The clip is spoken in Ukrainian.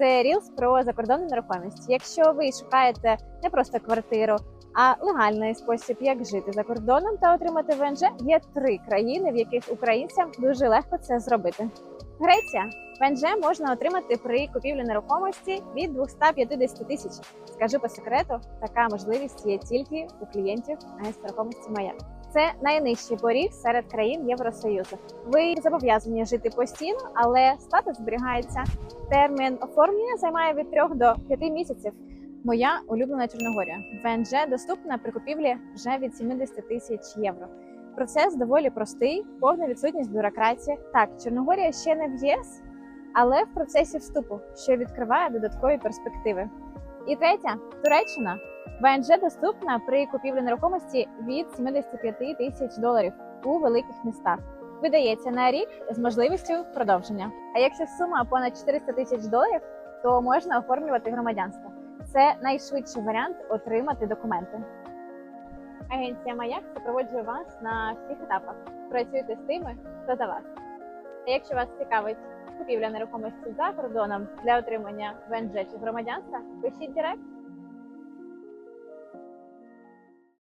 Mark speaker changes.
Speaker 1: Це Reels про закордонну нерухомість. Якщо ви шукаєте не просто квартиру, а легальний спосіб, як жити за кордоном та отримати ВНЖ, є три країни, в яких українцям дуже легко це зробити. Греція ВНЖ можна отримати при купівлі нерухомості від 250 тисяч. Скажу по секрету, така можливість є тільки у клієнтів нерухомості Маяк. Це найнижчий поріг серед країн Євросоюзу. Ви зобов'язані жити постійно, але статус зберігається. Термін оформлення займає від 3 до 5 місяців. Моя улюблена Чорногорія. ВНЖ доступна при купівлі вже від 70 тисяч євро. Процес доволі простий, повна відсутність бюрократії. Так, Чорногорія ще не в єС, але в процесі вступу, що відкриває додаткові перспективи. І третя Туреччина. ВНЖ доступна при купівлі нерухомості від 75 тисяч доларів у великих містах. Видається на рік з можливістю продовження. А якщо сума понад 400 тисяч доларів, то можна оформлювати громадянство. Це найшвидший варіант отримати документи. Агенція Маяк супроводжує вас на всіх етапах. Працюйте з тими, хто за вас. А якщо вас цікавить купівля нерухомості за кордоном для отримання ВНЖ чи громадянства, пишіть директ